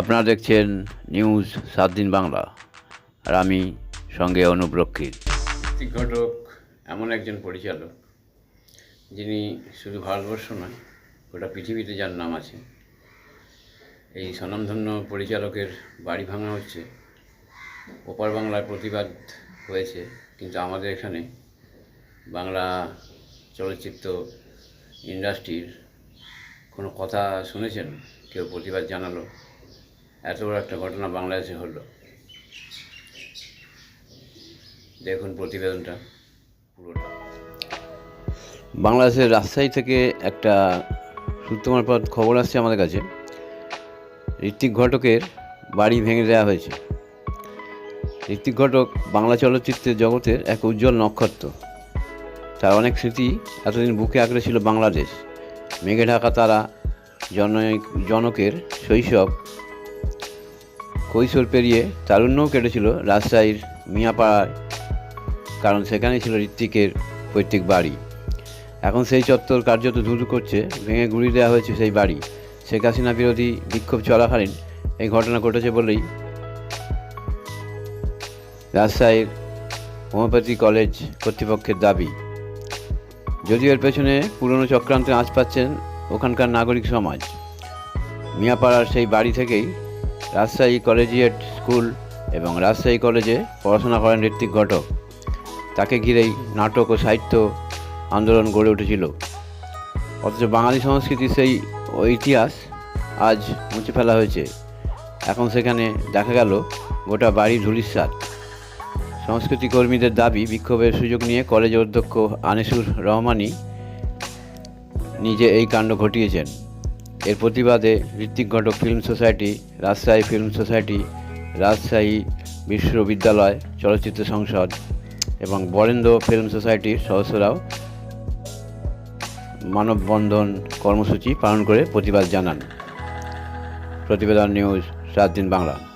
আপনারা দেখছেন নিউজ সাত দিন বাংলা। আর আমি সঙ্গে অনুপলক্ষিত ঘটক, এমন একজন পরিচালক, যিনি শুধু ভারতবর্ষ নয়, গোটা পৃথিবীতে যার নাম আছে। এই স্বনামধন্য পরিচালকের বাড়ি ভাঙা হচ্ছে। ওপার বাংলার প্রতিবাদ হয়েছে, কিন্তু আমাদের এখানে বাংলা চলচ্চিত্র ইন্ডাস্ট্রির কোনো কথা শুনেছেন? কেউ প্রতিবাদ জানালো? এত বড় একটা ঘটনা বাংলাদেশে হলো। দেখুন প্রতিবেদনটা, পুরোটা। বাংলাদেশের রাজশাহী থেকে একটা সূত্রমার পর খবর আসছে আমাদের কাছে। ঋত্বিক ঘটকের বাড়ি ভেঙে দেওয়া হয়েছে। ঋত্বিক ঘটক বাংলা চলচ্চিত্রের জগতের এক উজ্জ্বল নক্ষত্র। তার অনেক স্মৃতি এতদিন বুকে আঁকড়ে ছিল বাংলাদেশ। মেঘে ঢাকা তারা জনক জনকের শৈশব কৈশোর পেরিয়ে তারুণ্যও কেটেছিল রাজশাহীর মিয়াপাড়ায় কারণ সেখানেই ছিল ঋত্বিকের পৈতৃক বাড়ি। এখন সেই চত্বর কার্যত ধুধু করছে, ভেঙে গুড়িয়ে দেওয়া হয়েছে সেই বাড়ি। শেখ হাসিনা বিরোধী বিক্ষোভ চলাকালীন এই ঘটনা ঘটেছে বলেই রাজশাহীর হোমিওপ্যাথি কলেজ কর্তৃপক্ষের দাবি। যদিও এর পেছনে পুরনো চক্রান্তে আঁচ পাচ্ছেন ওখানকার নাগরিক সমাজ, মিয়াপাড়ার সেই বাড়ি থেকেই রাজশাহী কলেজিয়েট স্কুল এবং রাজশাহী কলেজে পড়াশোনা করেন ঋত্বিক ঘটক। তাকে ঘিরেই নাটক ও সাহিত্য আন্দোলন গড়ে উঠেছিল। অথচ বাঙালি সংস্কৃতির সেই ইতিহাস আজ মুছে ফেলা হয়েছে। এখন সেখানে দেখা গেল গোটা বাড়ি ধুলিস্বাদ সংস্কৃতি কর্মীদের দাবি, বিক্ষোভের সুযোগ নিয়ে কলেজ অধ্যক্ষ আনিসুর রহমানই নিজে এই কাণ্ড ঘটিয়েছেন। এর প্রতিবাদে Ritwik Ghatak film society, Rajshahi film society, Rajshahi বিশ্ববিদ্যালয় চলচ্চিত্র সংসদ এবং বরেন্দ্র ফিল্ম সোসাইটির সদস্যরাও মানববন্ধন কর্মসূচি পালন করে প্রতিবাদ জানান। প্রতিবেদন নিউজ সাত দিন বাংলা।